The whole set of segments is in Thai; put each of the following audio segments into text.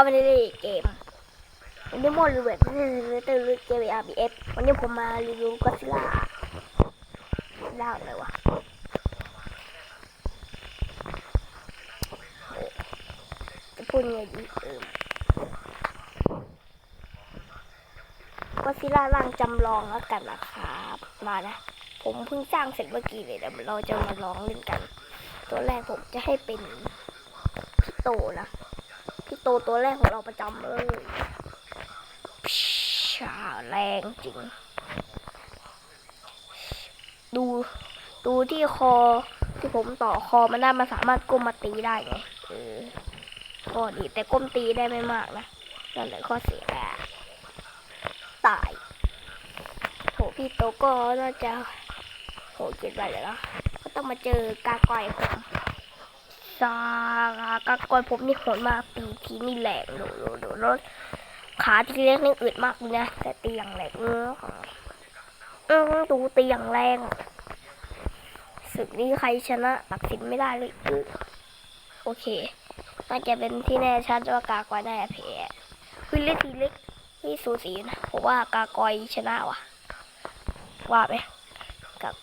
ก็ไม่ได้เล่นเกมวันนี้โมรีวิวเล่นเกม RBS วันนี้ผมมารีวิวก็ซิล่าล่าเลยวะจะพูดไงดีเออก็ซิล่าร่างจำลองแล้วกันนะครับมานะ ผมเพิ่งสร้างเสร็จเมื่อกี้เลยเดี๋ยวเราจะมาลองเล่นกัน ตัวแรกผมจะให้เป็นพี่โตนะ พี่โตตัวแรกของเราประจำเลยชาแรงจริง ดูดูที่คอที่ผมต่อคอมันได้มันสามารถก้มมาตีได้ไงเออก็ดีแต่ก้มตีได้ไม่มากนะนั่นแหละข้อเสียแหละตายโถพี่โตก็น่าจะโหเกินไปเลยนะก็ต้องมาเจอกากอยผม ซากากอยผมนี่โหดมากตีทีนี่แหลกดูดูดูรถขาทีเล็กนี่อึดมากเลยนะแต่ตีอย่างแรงเออเออดูตีอย่างแรงศึกนี้ใครชนะตัดสินไม่ได้เลยโอเคน่าจะเป็นที่แน่ชัดว่ากากอยได้แพ้คือเล็กทีเล็กนี่สูสีนะผมว่ากากอยชนะว่ะ ว่าไหมกับ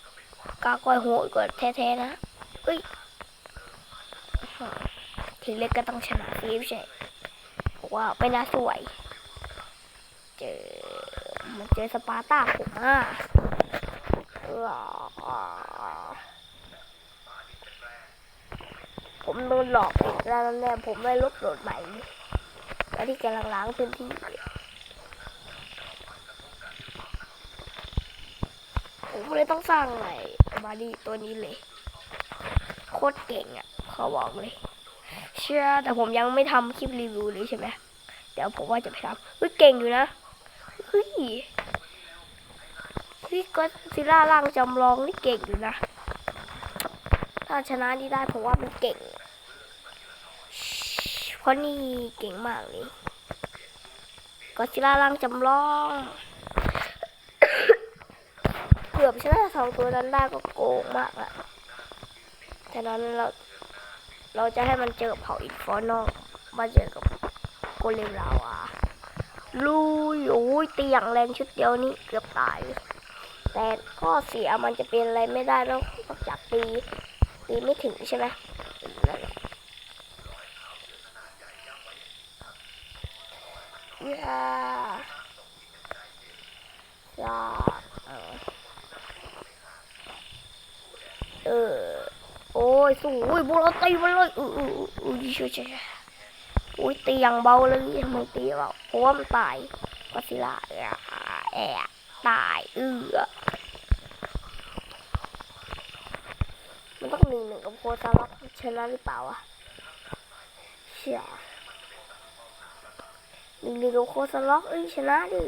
กากอยโหดกว่าแท้ๆนะเอ้ย ทีเล็กก็ต้องชนะซีฟใช่บอกว่าไม่น่าสวย เจอมันเจอสปาร์ตาผมอะผมโดนหลอกอีกแล้วแน่ผมได้ลบโหลดใหม่แล้วที่กำลังล้างพื้นที่ผมเลยต้องสร้างใหม่บาดีตัวนี้เลย โคตรเก่งอะ ขาบอกเลย เชื่อแต่ผมยังไม่ทำคลิปรีวิวเลยใช่ไหมเดี๋ยวผมว่าจะไปทำเฮ้ยเก่งอยู่นะเฮ้ยเฮ้ยก็ซิล่าร่างจำลองนี่เก่งอยู่นะ ถ้าชนะนี่ได้ผมว่ามันเก่ง เพราะนี่เก่งมากเลยก็ซิล่าร่างจำลองเกือบชนะสองตัวนั้นได้ก็โกงมากละแต่นั้นเรา เราจะให้มันเจอเผ่าอินฟอร์นอลมาเจอกับโกเลมลาวาลุยโอ้ยเตียงแรงชุดเดียวนี่เกือบตาย แต่ข้อเสียมันจะเป็นอะไรไม่ได้แล้วนอกจากตีตีไม่ถึงใช่ไหมนั่นแหละยายาเออเออโอ้ ยสู้โอ้ยพวกเราตีมันเลยอุ้ยอุ้ยอุ้ยช่วยช่วยอุ้ยตีอย่างเบาเลยทำไมตีเบาเพราะว่ามันตายก็สิล่ะแอะตายเออมันต้องหนึ่งหนึ่งกับโคซาล็อกชนะหรือเปล่าอะเชี่ยหนึ่งหนึ่งกับโคซาล็อกเอ้ยชนะดิ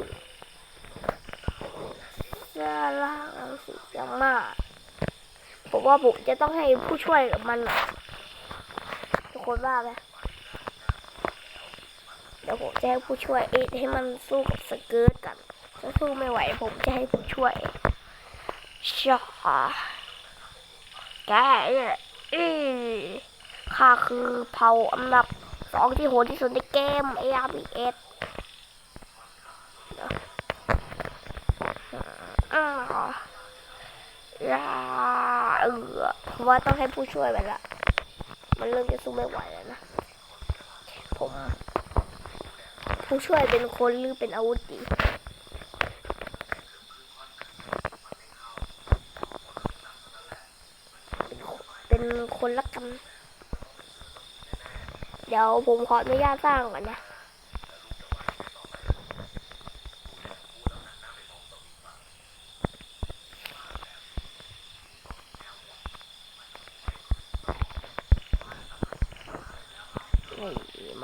ซาล่าเอาสิยังมาก ผมว่าผมจะต้องให้ผู้ช่วยกับมันอะทุกคนว่าไหมเดี๋ยวผมจะให้ผู้ช่วยเอ็ให้มันสู้กับสเกิร์ตกันถ้าสู้ไม่ไหว ผมจะให้ผู้ช่วยชาแกเนี่ยอีข้าคือเผ่าอันดับสองที่โหดที่สุดในเกม ARBS อ่ายาเออเพราะ ว่าต้องให้ผู้ช่วยไปละ มันเริ่มจะสู้ไม่ไหวแล้วนะ ผม ผู้ช่วยเป็นคนหรือเป็นอาวุธดีเป็นคนละกัน เดี๋ยวผมขออนุญาตสร้างก่อนนะ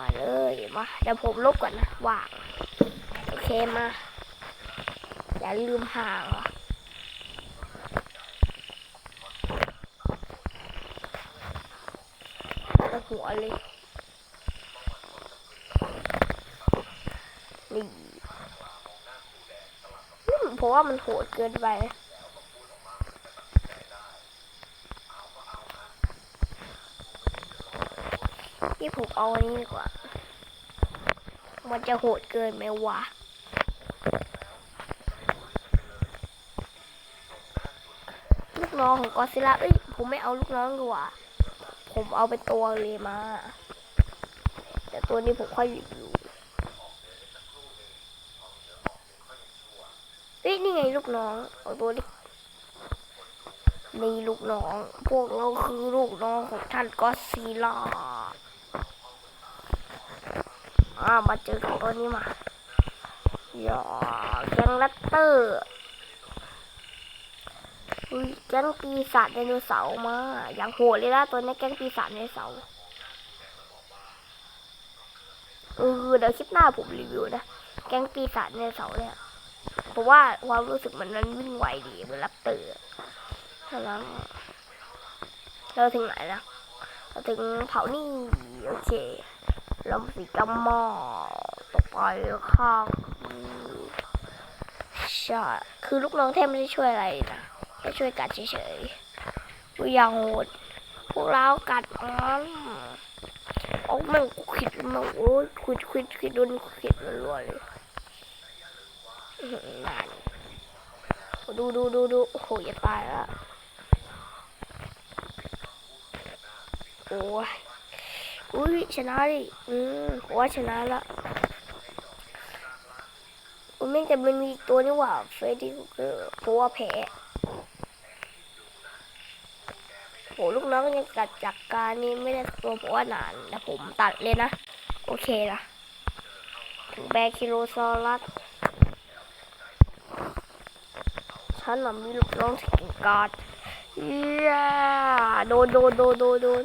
มาเลยมาเดี๋ยวผมลบก่อนนะว่างโอเคมา อย่าลืมห่างอะแล้วหัวเลยนี่อืมว่ามันโหดเกินไป ที่ผมเอาอันนี้ดีกว่า มันจะโหดเกินไหมวะลูกน้องของกอซิล่าเอ้ย ผมไม่เอาลูกน้องดีกว่า ผมเอาเป็นตัวเลยมา แต่ตัวนี้ผมค่อยรีวิวเอ้ย นี่ไงลูกน้อง เอาตัวนี้นี่ลูกน้อง พวกเราคือลูกน้องของท่านกอซิล่า อ่ามาเจอกับตัวนี้มาอย่าแกงลัตเตอร์อุ้ยแกงปีศาจไดโนเสาร์มา อย่างโหดเลยนะตัวนี้แกงปีศาจไดโนเสาร์เออเดี๋ยวคลิปหน้าผมรีวิวนะ แกงปีศาจไดโนเสาร์เนี่ยเพราะว่าความรู้สึกมันนั้นวิ่งไวดีเหมือนแรปเตอร์เท่านั้นเราถึงไหนแล้วเราถึงเผานี่ โอเคเราสีกำหม้อต่อไปค่ะคือใช่คือลูกน้องแทบไม่ได้ช่วยอะไรนะแค่ช่วยกัดเฉยๆกูย่างโหดพวกเรากัดมันโอ้ม่งกูขิดมันโอ้ยขิดขิดขิดโดนขิดรัวเลยอื้อหือนานดูดูดูดูโอ้โหอย่าตายละโอ้ย อุ้ยชนะดิอืมว่าชนะละอุ้ยแม่งแต่มันมีตัวนี่หว่าเฟรดดี้เกอร์เพราะว่าแพ้โหลูกน้องยังกัดจากการนี้ไม่ได้ตัวเพราะว่านานแต่ผมตัดเลยนะ โอเคนะถึงแบคิโรซอรัสฉันน่ะมีลูกน้องที่เก่งกาจเย้โดนโดนโดนโดนโดน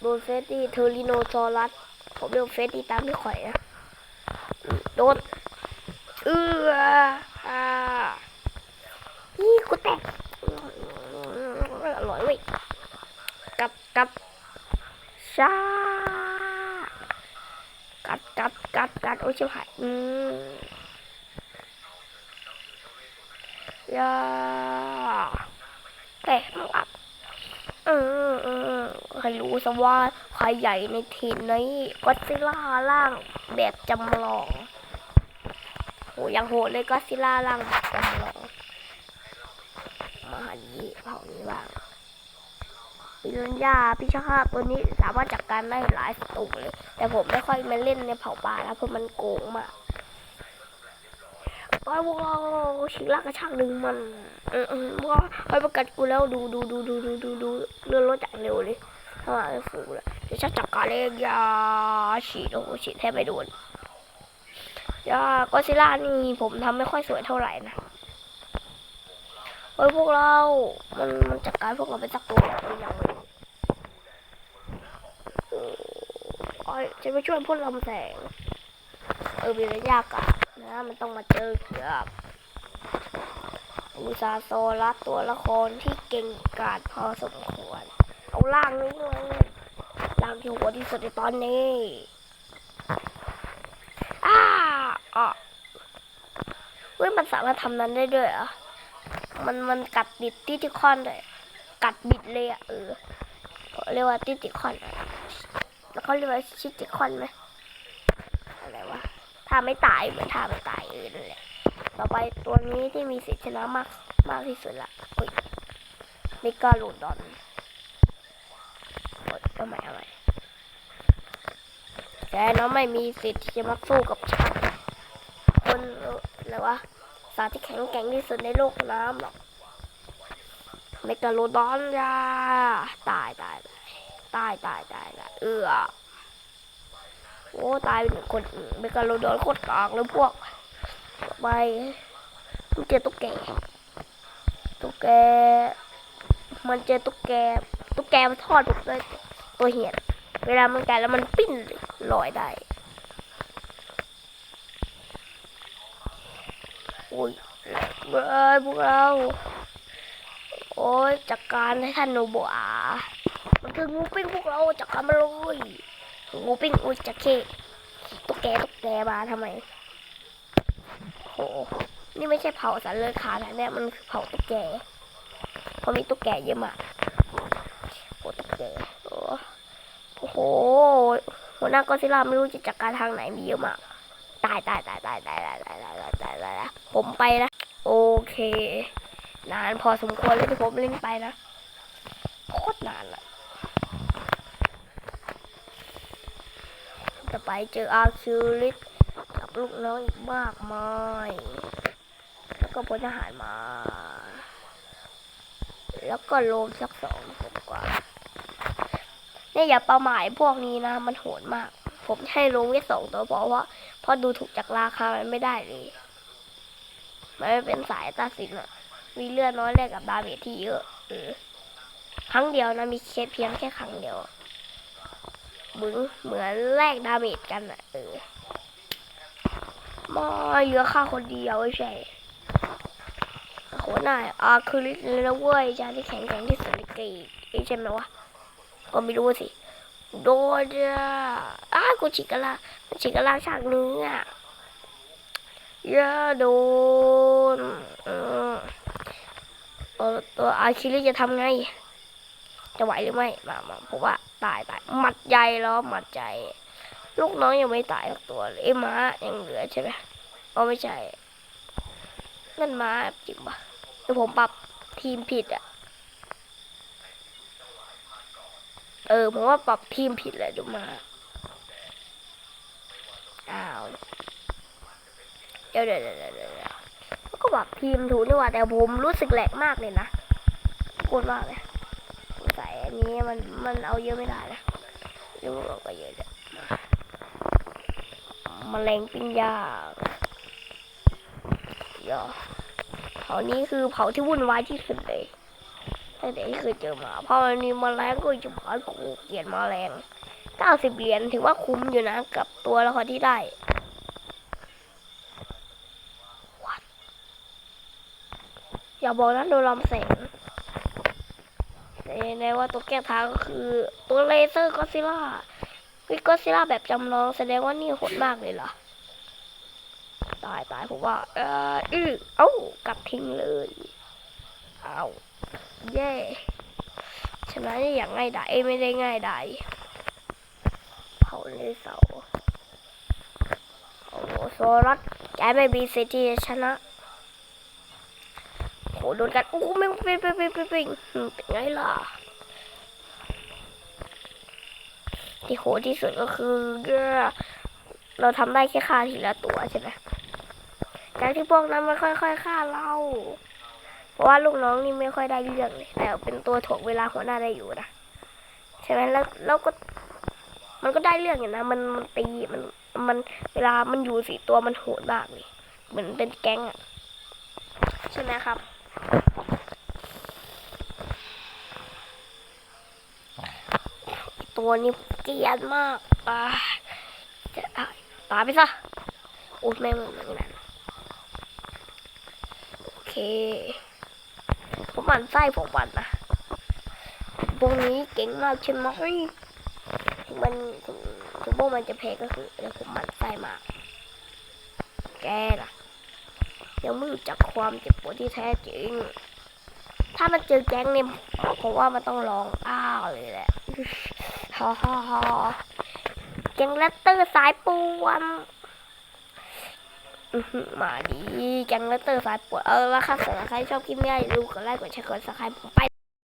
โดนเฟสตี้เทอริโนซอรัสผมเรียกเฟสตี้ตามที่ข่อยนะโดนเอออ่านี่กูแตกอร่อยเว้ยกัดกัดชากัดกัดกัดกัดโอ้ชิบหายอืมยาแต่มันอับเออเออ ใครรู้สว่าใครใหญ่ในทีมนี้ก็ซิล่าร่างแบบจำลองโหยังโหดเลยก็ซิล่าร่างแบบจำลอง มาหันนี้เผ่านี้บ้างปิรัญญาพิชคาตตัวนี้สามารถจัดการได้หลายศัตรูเลย แต่ผมไม่ค่อยมาเล่นในเผ่าป่าแล้วเพราะมันโกงมากไอ้พวกเราชิงลากกระชากดึงมันเออว่าไอ้ประกัดกูแล้วดูดูดูดูดูดูดูเลื่อนรถจากเร็วเลย ถ้ามาไอ้ฟูเลยเดี๋ยวฉันจัดการเลยยาฉีดโอ้โหฉีดแทบไม่โดนยาก็ซิล่านี่ผมทำไม่ค่อยสวยเท่าไหร่นะเฮ้ยพวกเรา มันมันจัดการพวกเราไปสักตัวหรือยังเลยโอ้ยจะไปช่วยพ่นลำแสง เออมีระยะกะนะ มันต้องมาเจอเกือบอุซาโซลัสตัวละครที่เก่งกาจพอสมควร เอาล่างนี้เลยล่างที่หัวที่สุดในตอนนี้อ้าอะเว้ยมันสามารถทำนั้นได้ด้วยเหรอะมันมันกัดบิดติติคอนเลยกัดบิดเลยอะเออเรียกว่าติติคอนแล้วเขาเรียกว่าชิติคอนไหมอะไรวะถ้าไม่ตายเหมือนถ้าไม่ตายเออนั่นแหละต่อไปตัวนี้ที่มีสิทธิชนะมากมากที่สุดละโอ้ยเมกาโลดอน เอาใหม่เอาใหม่แกน้องไม่มีสิทธิ์ที่จะมาสู้กับฉันคนอะไรวะสัตว์ที่แข็งแกร่งที่สุดในโลกน้ำหรอกเมกาโลดอนจ้าตายตายตายตายตายตายเอือโอ้ตายไปหนึ่งคนเมกาโลดอนโคตรกากเลยพวกไปมันเจอตุ๊กแกตุ๊กแกมันเจอตุ๊กแกตุ๊กแกมันทอดผมเลย ตัวเหียนเวลามันกัดแล้วมันปิ้นลอยได้โอ้ยเบ้ยพวกเรา โอ้ยจัดการให้ท่านโนบุอามันคืองูปิ้งพวกเราจัดการมันเลยงูปิ้งอุ้ยจะเข้ตุ๊กแกตุ๊กแกมาทำไมโอ้นี่ไม่ใช่เผาสันเลยขาดนะเนี่ยมันคือเผาตุ๊กแกเพราะมีตุ๊กแกเยอะมากโอ้ตุ๊กแกโอ้โอ้โหหัวหัวหน้าก็ซิล่าไม่รู้จะจัดการทางไหนมีเยอะมาก ตายตายตายตายตายตายตายตายตายตายตายผมไปนะโอเค นานพอสมควรเลยที่ผมเล่นไปนะโคตรนานอะต่อไปเจออาร์คิวลิสกับลูกน้องอีกมากมายแล้วก็พลทหารมา แล้วก็โลมสักสองผมกว่า เนี่ยอย่าประมาทพวกนี้นะ มันโหดมาก ผมให้ลงแค่สองตัวเพราะว่าเพราะดูถูกจากราคามันไม่ได้เลยมันไม่เป็นสายตัดสินอะมีเลือดน้อยแลกกับดาเมจที่เยอะอครั้งเดียวนะมีแค่เพียงแค่ครั้งเดียวอะบึ้งเหมือนแลกดาเมจกันอะเออมาเหลือค่าคนเดียวไม่ใช่โหน่ายอาร์คิลิสเลยนะเว้ยจานที่แข็งแกร่งที่สุดในเกมเอ้ยใช่ไหมวะ ก็ไม่รู้สิ โดนอะอ้ากูฉีกกระลาฉีกกระลาฉากนึงอะอย่าโดนเออตัวอาคิริจะทำไง จะไหวหรือไม่มามาผมว่าตายตายหมัดใหญ่แล้วหมัดใหญ่ลูกน้องยังไม่ตายสักตัวเลยไอ้ม้ายังเหลือใช่ไหมเอ๋อไม่ใช่นั่นม้าจริงปะแต่ผมปรับทีมผิดอะ เออผมว่าปรับทีมผิดเลยดูมา อ้าวเดี๋ยวเดี๋ยวเดี๋ยวเดี๋ยวเดี๋ยวก็ปรับทีมถูกนี่ว่าแต่ผมรู้สึกแหลกมากเลยนะโคตรมากเลยสงสัยอันนี้มันมันเอาเยอะไม่ได้นะเดี๋ยวเราก็เยอะเลยมแมลงปิ้งย่างเดี๋ยวเผานี้คือเผาที่วุ่นวายที่สุดเลย ตั้งแต่ที่เคยเจอมาพราะมันมีแมลงก็จะพายกูเกลียดแมลงเก้าสิบเหรียญถือว่าคุ้มอยู่นะกับตัวละครที่ได้ What? อย่าบอกนะโดนลำแสงในว่าตัวแก้ทางก็คือตัวเลเซอร์ก็ซิล่าวิก็ซิล่าแบบจำลองแสดงว่านี่โหดมากเลยเหรอตายตายผมว่าเอออื้อเอ้ากลับทิ้งเลย เอา เย่ชนะได้อย่างง่ายดายไม่ได้ง่ายดายเผาในเสาโอ้โหโซรัสแกไม่มีสิทธิ์ที่จะชนะโหโดนกันโอ้โหแม่งเป็นเป็นเป็นเป็นเป็นอืมเป็นไงล่ะที่โหดที่สุดก็คือเราทำได้แค่ฆ่าทีละตัวใช่ไหมจากที่พวกนั้นมันค่อยๆฆ่าเรา ราะว่าลูกน้องนี่ไม่ค่อยได้เรื่องเลยแต่เป็นตัวถ่วงเวลาหัวหน้าได้อยู่นะใช่ไหมแล้วแล้วก็มันก็ได้เรื่องอยู่นะ มันมันตีมันมันเวลามันอยู่สี่ตัวมันโหดมากเลยเหมือนเป็นแก๊งอะใช่ไหมครับตัวนี้เกลียดมากอ่าจะตายตายไปซะโอ้ยแม่งมันนั่นโอเค มหมันไส้ผมวันนะพวกนี้เก่งมากใช่ไหมถึงมันถึงถึงพวกมันจะแพ้ก็คือแต่ผมมันไส้มาก แกล่ะยังไม่รู้จักความเจ็บปวดที่แท้จริง ถ้ามันเจอแก๊งเนี่ยผมว่ามันต้องร้องอ้าวเลยแหละฮ่าฮ่าฮ่าแก๊งแรตเตอร์สายปวน มาดีจังแรตเตอร์สายปวดเออแล้วค่ะสำหรับใครชอบคลิปนี้อย่าลืมกดไลค์กดแชร์กดซับสไครป์ผมไป